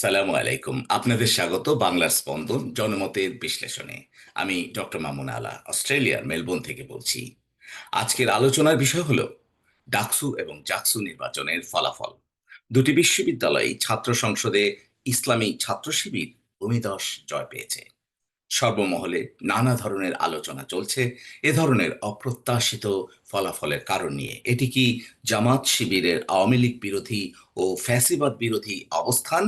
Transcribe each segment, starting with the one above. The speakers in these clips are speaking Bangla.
সালামু আলাইকুম। আপনাদের স্বাগত বাংলার স্পন্দন জনমতের বিশ্লেষণে। আমি ডক্টর মামুন আলা, অস্ট্রেলিয়ার মেলবোর্ন থেকে বলছি। আজকের আলোচনার বিষয় হলো ডাকসু এবং জাকসু নির্বাচনের ফলাফল। দুটি বিশ্ববিদ্যালয় ছাত্র সংসদে ইসলামী ছাত্র শিবির ভূমিদশ জয় পেয়েছে। সর্বমহলে নানা ধরনের আলোচনা চলছে এ ধরনের অপ্রত্যাশিত ফলাফলের কারণ নিয়ে। এটি কি জামাত শিবিরের আওয়ামী লীগ বিরোধী ও ফ্যাসিবাদ বিরোধী অবস্থান?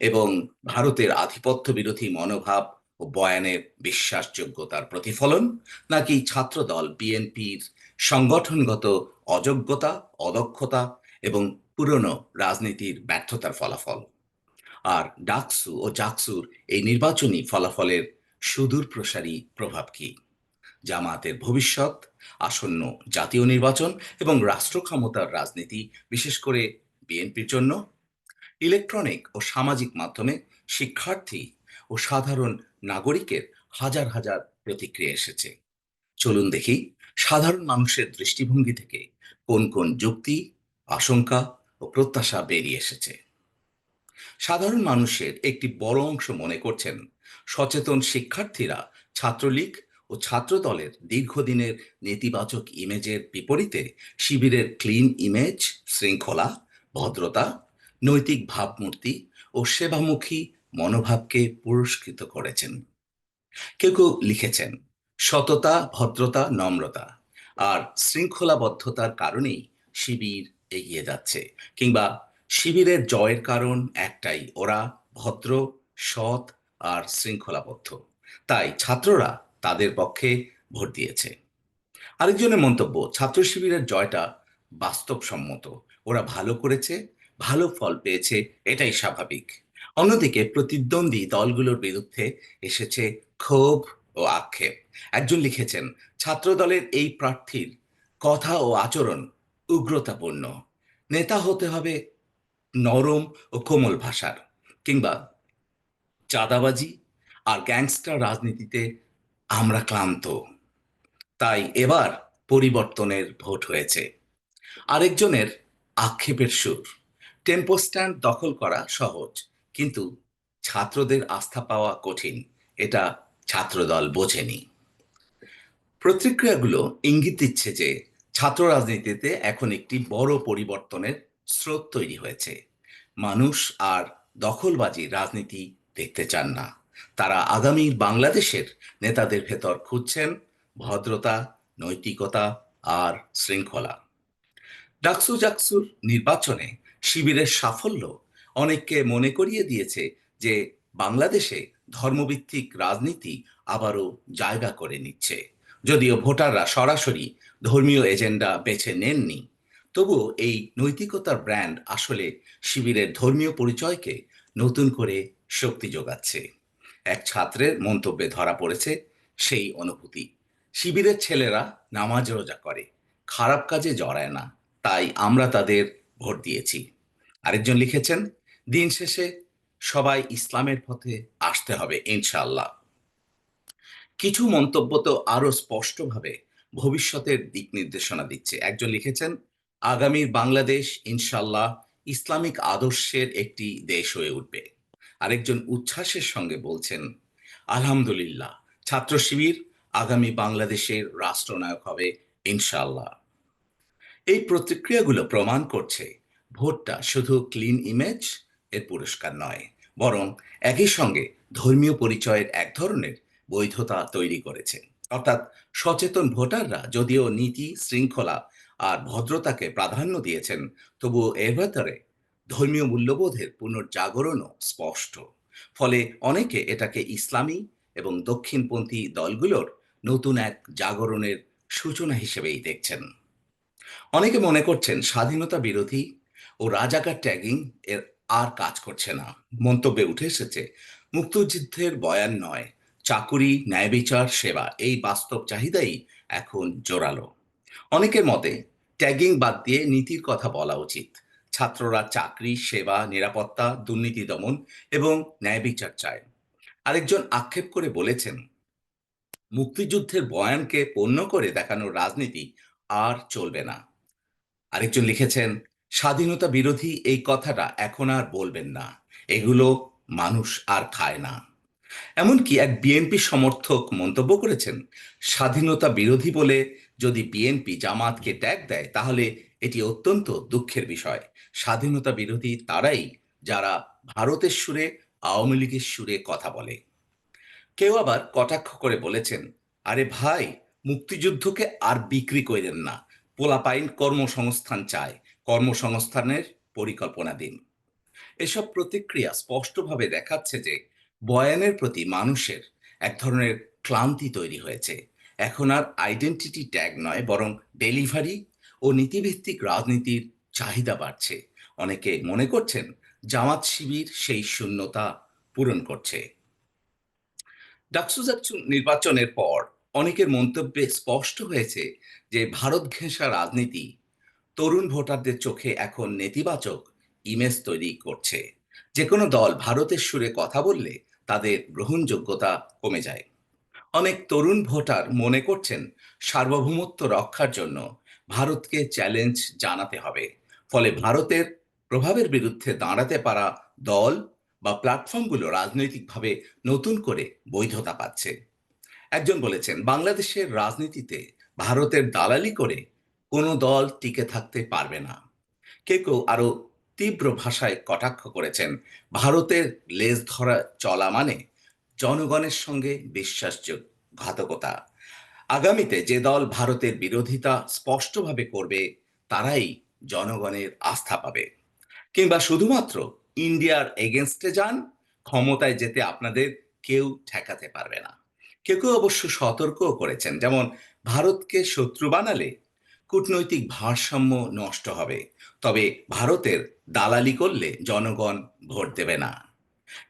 এবং ভারতের আধিপত্য বিরোধী মনোভাব ও বয়ানের বিশ্বাসযোগ্যতার প্রতিফলন, নাকি ছাত্রদল বিএনপির সংগঠনগত অযোগ্যতা, অদক্ষতা এবং পুরনো রাজনীতির ব্যর্থতার ফলাফল? আর ডাকসু ও জাকসুর এই নির্বাচনী ফলাফলের সুদূর প্রসারী প্রভাব কি? জামাতের ভবিষ্যৎ, আসন্ন জাতীয় নির্বাচন এবং রাষ্ট্র ক্ষমতার রাজনীতি, বিশেষ করে বিএনপির জন্য ইলেকট্রনিক ও সামাজিক মাধ্যমে শিক্ষার্থী ও সাধারণ নাগরিকের হাজার হাজার প্রতিক্রিয়া এসেছে। চলুন দেখি সাধারণ মানুষের দৃষ্টিভঙ্গি থেকে কোন কোন যুক্তি, আশঙ্কা ও প্রত্যাশা বেরিয়ে এসেছে। সাধারণ মানুষের একটি বড় অংশ মনে করছেন সচেতন শিক্ষার্থীরা ছাত্রলীগ ও ছাত্রদলের দীর্ঘদিনের নেতিবাচক ইমেজের বিপরীতে শিবিরের ক্লিন ইমেজ, শৃঙ্খলা, ভদ্রতা নৈতিক ভাবমূর্তি ও সেবামুখী মনোভাবকে পুরস্কৃত করেছেন। কেউ কেউ লিখেছেন, সততা, ভদ্রতা, নম্রতা আর শৃঙ্খলাবদ্ধতার কারণেই শিবির এগিয়ে যাচ্ছে কিংবা শিবিরের জয়ের কারণ একটাই, ওরা ভদ্র, সৎ আর শৃঙ্খলাবদ্ধ। তাই ছাত্ররা তাদের পক্ষে ভোট দিয়েছে। আরেকজনের মন্তব্য, ছাত্র শিবিরের জয়টা বাস্তবসম্মত। ওরা ভালো করেছে ভালো ফল পেয়েছে, এটাই স্বাভাবিক। অন্যদিকে প্রতিদ্বন্দ্বী দলগুলোর বিরুদ্ধে এসেছে ক্ষোভ ও আক্ষেপ। একজন লিখেছেন, ছাত্রদলের এই প্রার্থীর কথা ও আচরণ উগ্রতাপূর্ণ। নেতা হতে হবে নরম ও কোমল ভাষার কিংবা চাঁদাবাজি আর গ্যাংস্টার রাজনীতিতে আমরা ক্লান্ত। তাই এবার পরিবর্তনের ভোট হয়েছে। আরেকজনের আক্ষেপের সুর। টেম্পো স্ট্যান্ড দখল করা সহজ, কিন্তু ছাত্রদের আস্থা পাওয়া কঠিন। এটা ছাত্রদল বোঝেনি। প্রতিক্রিয়াগুলো ইঙ্গিত দিচ্ছে যে ছাত্র রাজনীতিতে এখন একটি বড় পরিবর্তনের স্রোত তৈরি হয়েছে। মানুষ আর দখলবাজি রাজনীতি দেখতে চান না। তারা আগামী বাংলাদেশের নেতাদের ভেতর খুঁজছেন ভদ্রতা, নৈতিকতা আর শৃঙ্খলা। ডাকসু জাকসুর নির্বাচনে শিবিরের সাফল্য অনেককে মনে করিয়ে দিয়েছে যে বাংলাদেশে ধর্মভিত্তিক রাজনীতি আবারও জায়গা করে নিচ্ছে। যদিও ভোটাররা সরাসরি ধর্মীয় এজেন্ডা বেছে নেননি, তবুও এই নৈতিকতার ব্র্যান্ড আসলে শিবিরের ধর্মীয় পরিচয়কে নতুন করে শক্তি যোগাচ্ছে। এক ছাত্রের মন্তব্যে ধরা পড়েছে সেই অনুভূতি, শিবিরের ছেলেরা নামাজ রোজা করে, খারাপ কাজে জড়ায় না, তাই আমরা তাদের ভোট দিয়েছি। আরেকজন লিখেছেন, দিন শেষে সবাই ইসলামের পথে আসতে হবে ইনশাল্লাহ কিছু মন্তব্য তো আরও স্পষ্টভাবে ভবিষ্যতের দিক নির্দেশনা দিচ্ছে। একজন লিখেছেন, আগামীর বাংলাদেশ ইনশাল্লাহ ইসলামিক আদর্শের একটি দেশ হয়ে উঠবে। আরেকজন উচ্ছ্বাসের সঙ্গে বলছেন, আলহামদুলিল্লাহ, ছাত্র শিবির আগামী বাংলাদেশের রাষ্ট্রনায়ক হবে ইনশাল্লাহ এই প্রতিক্রিয়াগুলো প্রমাণ করছে ভোটটা শুধু ক্লিন ইমেজ এর পুরস্কার নয়, বরং একই সঙ্গে ধর্মীয় পরিচয়ের এক ধরনের বৈধতা তৈরি করেছে। অর্থাৎ সচেতন ভোটাররা যদিও নীতি, শৃঙ্খলা আর ভদ্রতাকে প্রাধান্য দিয়েছেন, তবুও এর ভেতরে ধর্মীয় মূল্যবোধের পুনর্জাগরণও স্পষ্ট। ফলে অনেকে এটাকে ইসলামী এবং দক্ষিণপন্থী দলগুলোর নতুন এক জাগরণের সূচনা হিসেবেই দেখছেন। অনেকে মনে করছেন স্বাধীনতা বিরোধী ও রাজাকার ট্যাগিং এর আর কাজ করছে না। মন্তব্যে উঠে এসেছে, মুক্তিযুদ্ধের বয়ান নয়, চাকুরি ন্যায় বিচার সেবা, এই বাস্তব চাহিদাই এখন জোরালো। অনেকের মতে, ট্যাগিং বাদ দিয়ে নীতির কথা বলা উচিত। ছাত্ররা চাকরি, সেবা, নিরাপত্তা, দুর্নীতি দমন এবং ন্যায় বিচার চায়। আরেকজন আক্ষেপ করে বলেছেন, মুক্তিযুদ্ধের বয়ানকে পণ্য করে দেখানোর রাজনীতি আর চলবে না। আরেকজন লিখেছেন স্বাধীনতা বিরোধী এই কথাটা এখন আর বলবেন না। এগুলো মানুষ আর খায় না। এমনকি এক বিএনপি সমর্থক মন্তব্য করেছেন, স্বাধীনতা বিরোধী বলে যদি বিএনপি জামাতকে ট্যাগ দেয়, তাহলে এটি অত্যন্ত দুঃখের বিষয়। স্বাধীনতা বিরোধী তারাই যারা ভারতের সুরে, আওয়ামী লীগের সুরে কথা বলে। কেউ আবার কটাক্ষ করে বলেছেন, আরে ভাই, মুক্তিযুদ্ধকে আর বিক্রি করেন না। পোলাপাইন কর্মসংস্থান চায়। কর্মসংস্থানের পরিকল্পনা দিন এসব প্রতিক্রিয়া স্পষ্টভাবে দেখাচ্ছে যে বয়ানের প্রতি মানুষের এক ধরনের ক্লান্তি তৈরি হয়েছে। এখন আর আইডেন্টিটি ট্যাগ নয়, বরং ডেলিভারি ও নীতিভিত্তিক রাজনীতির চাহিদা বাড়ছে। অনেকে মনে করছেন জামাত শিবির সেই শূন্যতা পূরণ করছে। নির্বাচনের পর অনেকের মন্তব্যে স্পষ্ট হয়েছে যে ভারত ঘেঁষা রাজনীতি তরুণ ভোটারদের চোখে এখন নেতিবাচক ইমেজ তৈরি করছে। যে কোনো দল ভারতের সুরে কথা বললে তাদের গ্রহণযোগ্যতা কমে যায়। অনেক তরুণ ভোটার মনে করছেন সার্বভৌমত্ব রক্ষার জন্য ভারতকে চ্যালেঞ্জ জানাতে হবে। ফলে ভারতের প্রভাবের বিরুদ্ধে দাঁড়াতে পারা দল বা প্ল্যাটফর্মগুলো রাজনৈতিকভাবে নতুন করে বৈধতা পাচ্ছে। একজন বলেছেন, বাংলাদেশের রাজনীতিতে ভারতের দালালি করে কোনো দল টিকে থাকতে পারবে না। কেউ কেউ আরও তীব্র ভাষায় কটাক্ষ করেছেন, ভারতের লেজ ধরা চলা মানে জনগণের সঙ্গে বিশ্বাসঘাতকতা আগামীতে যে দল ভারতের বিরোধিতা স্পষ্টভাবে করবে, তারাই জনগণের আস্থা পাবে। কিংবা শুধুমাত্র, ইন্ডিয়ার এগেনস্টে যান, ক্ষমতায় যেতে আপনাদের কেউ ঠেকাতে পারবে না। কেউ কেউ অবশ্য সতর্কও করেছেন, যেমন, ভারতকে শত্রু বানালে কূটনৈতিক ভারসাম্য নষ্ট হবে। তবে ভারতের দালালি করলে জনগণ ভোট দেবে না।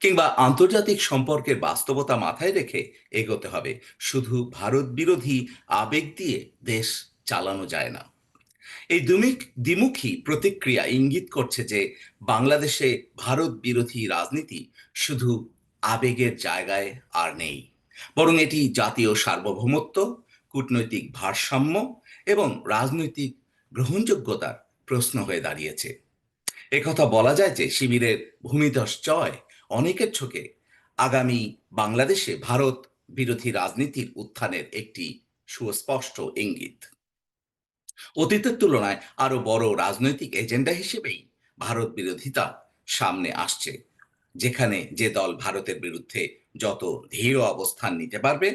কিংবা আন্তর্জাতিক সম্পর্কের বাস্তবতা মাথায় রেখে এগোতে হবে। শুধু ভারত বিরোধী আবেগ দিয়ে দেশ চালানো যায় না। এই দুমিক, দ্বিমুখী প্রতিক্রিয়া ইঙ্গিত করছে যে বাংলাদেশে ভারত বিরোধী রাজনীতি শুধু আবেগের জায়গায় আর নেই। বরং এটি জাতীয় সার্বভৌমত্ব কূটনৈতিক ভারসাম্য এবং রাজনৈতিক গ্রহণযোগ্যতার প্রশ্ন হয়ে দাঁড়িয়েছে। একথা বলা যায় যে শিবিরের ভূমিধস চয় অনেকের চোখে আগামী বাংলাদেশে ভারত বিরোধী রাজনীতির উত্থানের একটি সুস্পষ্ট ইঙ্গিত। অতীতের তুলনায় আরও বড় রাজনৈতিক এজেন্ডা হিসেবেই ভারত বিরোধিতা সামনে আসছে, যেখানে যে দল ভারতের বিরুদ্ধে যত ধীর অবস্থান নিতে পারবে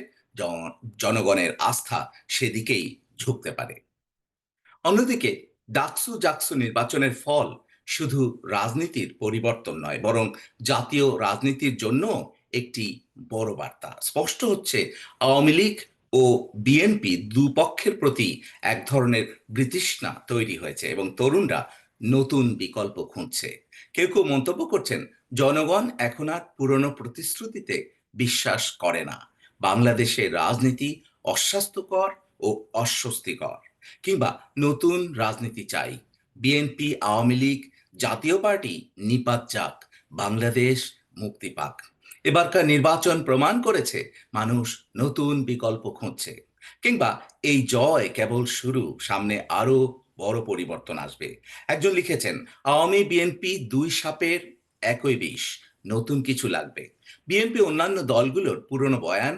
জনগণের আস্থা সেদিকেই ঝুঁকতে পারে। অন্যদিকে, ডাকসু জাকসু নির্বাচনের ফল শুধু রাজনীতির পরিবর্তন নয়, বরং জাতীয় রাজনীতির জন্য একটি বড় বার্তা। স্পষ্ট হচ্ছে, আওয়ামী লীগ ও বিএনপি দুপক্ষের প্রতি এক ধরনের বৃতৃষ্ণা তৈরি হয়েছে এবং তরুণরা নতুন বিকল্প খুঁজছে। কেউ কেউ মন্তব্য করছেন, জনগণ এখন আর পুরনো প্রতিশ্রুতিতে বিশ্বাস করে না। বাংলাদেশের রাজনীতি অস্বাস্থ্যকর ও অস্বস্তিকর। কিংবা নতুন রাজনীতি চাই। বিএনপি, আওয়ামী লীগ, জাতীয় পার্টি নিপাত যাক, বাংলাদেশ মুক্তি পাক। এবারকার নির্বাচন প্রমাণ করেছে মানুষ নতুন বিকল্প খুঁজছে। কিংবা এই জয় কেবল শুরু, সামনে আরও বড় পরিবর্তন আসবে। একজন লিখেছেন, আওয়ামী বিএনপি দুই সাপের একই বিষ, নতুন কিছু লাগবে। বিএনপি অন্যান্য দলগুলোর পুরনো বয়ান,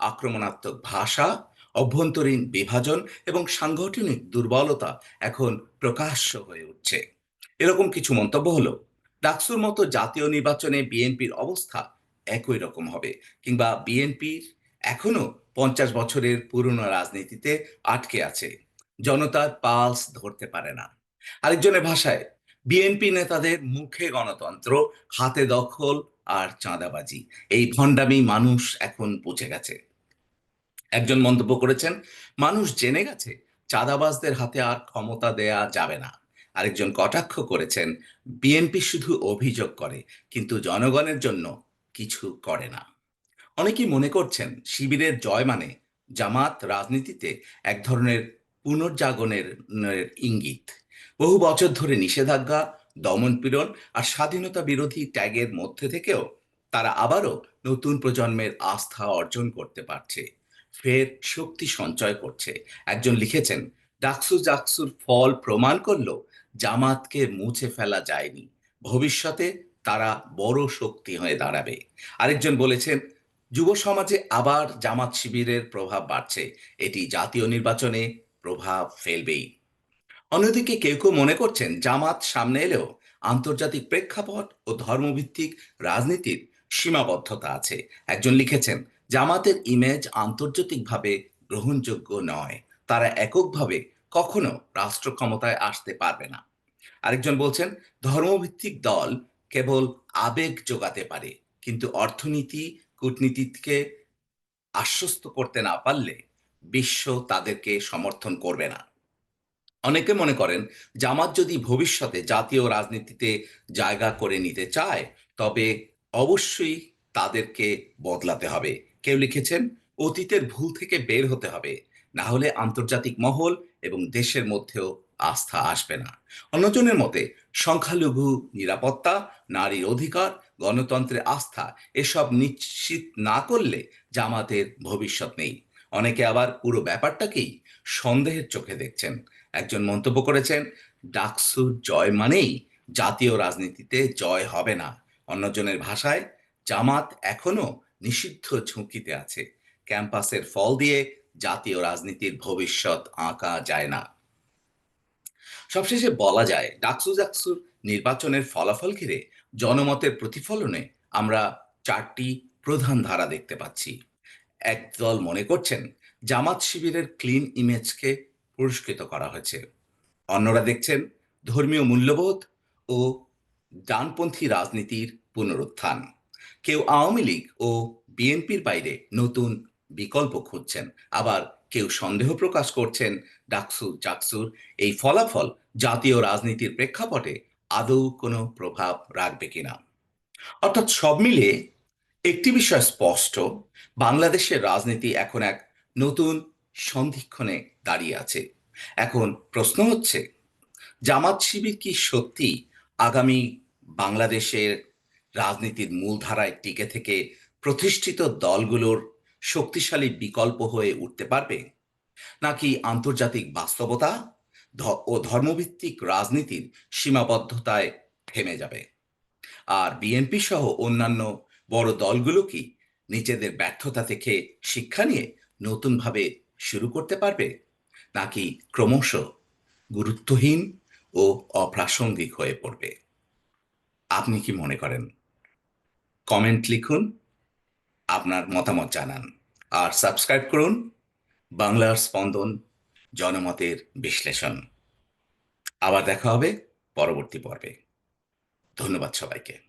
আক্রমণাত্মক ভাষা, অভ্যন্তরীণ বিভাজন এবং সাংগঠনিক দুর্বলতা এখন প্রকাশ্য হয়ে উঠছে। এরকম কিছু মন্তব্য হলো, ডাকসুর মতো জাতীয় নির্বাচনে বিএনপির অবস্থা একই রকম হবে কিংবা বিএনপির এখনও পঞ্চাশ বছরের পুরনো রাজনীতিতে আটকে আছে জনতার পালস ধরতে পারে না। আরেকজনের ভাষায় বিএনপি নেতাদের মুখে গণতন্ত্র, হাতে দখল আর চাঁদাবাজি। এই ভণ্ডামি মানুষ এখন বুঝে গেছে। একজন মন্তব্য করেছেন, মানুষ জেনে গেছে, চাঁদাবাজদের হাতে আর ক্ষমতা দেয়া যাবে না। আরেকজন কটাক্ষ করেছেন, বিএনপি শুধু অভিযোগ করে, কিন্তু জনগণের জন্য কিছু করে না। অনেকেই মনে করছেন, শিবিরের জয় মানে জামাত রাজনীতিতে এক ধরনের পুনর্জাগরণের ইঙ্গিত। বহু বছর ধরে নিষেধাজ্ঞা দমনপীড়ন আর স্বাধীনতা বিরোধী ট্যাগের মধ্যে থেকেও তারা আবারও নতুন প্রজন্মের আস্থা অর্জন করতে পারছে। ফের শক্তি সঞ্চয় করছে। একজন লিখেছেন, ডাকসু জাকসুর ফল প্রমাণ করল, জামাতকে মুছে ফেলা যায়নি। ভবিষ্যতে তারা বড় শক্তি হয়ে দাঁড়াবে। আরেকজন বলেছেন, যুব সমাজে আবার জামাত শিবিরের প্রভাব বাড়ছে। এটি জাতীয় নির্বাচনে প্রভাব ফেলবেই। অন্যদিকে কেউ কেউ মনে করছেন জামাত সামনে এলেও আন্তর্জাতিক প্রেক্ষাপট ও ধর্মভিত্তিক রাজনীতির সীমাবদ্ধতা আছে। একজন লিখেছেন, জামাতের ইমেজ আন্তর্জাতিকভাবে গ্রহণযোগ্য নয়। তারা এককভাবে কখনো রাষ্ট্র ক্ষমতায় আসতে পারবে না। আরেকজন বলছেন, ধর্মভিত্তিক দল কেবল আবেগ যোগাতে পারে, কিন্তু অর্থনীতি, কূটনীতিকে আশ্বস্ত করতে না পারলে বিশ্ব তাদেরকে সমর্থন করবে না। অনেকে মনে করেন জামাত যদি ভবিষ্যতে জাতীয় রাজনীতিতে জায়গা করে নিতে চায়, তবে অবশ্যই তাদেরকে বদলাতে হবে। কেউ লিখেছেন, অতীতের ভুল থেকে বের হতে হবে। না হলে আন্তর্জাতিক মহল এবং দেশের মধ্যেও আস্থা আসবে না। অন্যজনের মতে, সংখ্যালঘু নিরাপত্তা নারীর অধিকার, গণতন্ত্রের আস্থা, এসব নিশ্চিত না করলে জামাতের ভবিষ্যৎ নেই। অনেকে আবার পুরো ব্যাপারটাকেই সন্দেহের চোখে দেখছেন। একজন মন্তব্য করেছেন ডাকসুর জয় মানেই জাতীয় রাজনীতিতে জয় হবে না। অন্যজনের ভাষায়, জামাত এখনও নিষিদ্ধ ঝুঁকিতে আছে। ক্যাম্পাসের ফল দিয়ে জাতীয় রাজনীতির ভবিষ্যৎ আঁকা যায় না। সবশেষে বলা যায়, ডাকসু জাকসুর নির্বাচনের ফলাফল ঘিরে জনমতের প্রতিফলনে আমরা চারটি প্রধান ধারা দেখতে পাচ্ছি। একদল মনে করছেন, জামাত শিবিরের ক্লিন ইমেজকে পুরস্কৃত করা হয়েছে। অন্যরা দেখছেন ধর্মীয় মূল্যবোধ ও ডানপন্থী রাজনীতির পুনরুত্থান। কেউ আওয়ামী লীগ ও বিএনপির বাইরে নতুন বিকল্প খুঁজছেন। আবার কেউ সন্দেহ প্রকাশ করছেন ডাকসু, চাকসুর। এই ফলাফল জাতীয় রাজনীতির প্রেক্ষাপটে আদৌ কোনো প্রভাব রাখবে কিনা? অর্থাৎ সব মিলিয়ে একটি বিষয় স্পষ্ট, বাংলাদেশের রাজনীতি এখন এক নতুন সন্ধিক্ষণে দাঁড়িয়ে আছে। এখন প্রশ্ন হচ্ছে, জামাত শিবির কি সত্যি আগামী বাংলাদেশের রাজনীতির মূলধারায় টিকে থেকে প্রতিষ্ঠিত দলগুলোর শক্তিশালী বিকল্প হয়ে উঠতে পারবে? নাকি আন্তর্জাতিক বাস্তবতা ও ধর্মভিত্তিক রাজনীতির সীমাবদ্ধতায় থেমে যাবে? আর বিএনপি সহ অন্যান্য বড় দলগুলো কি নিজেদের ব্যর্থতা থেকে শিক্ষা নিয়ে নতুনভাবে শুরু করতে পারবে নাকি ক্রমশ গুরুত্বহীন ও অপ্রাসঙ্গিক হয়ে পড়বে? আপনি কি মনে করেন? কমেন্ট লিখুন, আপনার মতামত জানান, আর সাবস্ক্রাইব করুন বাংলার স্পন্দন জনমতের বিশ্লেষণ। আবার দেখা হবে পরবর্তী পর্বে। ধন্যবাদ সবাইকে।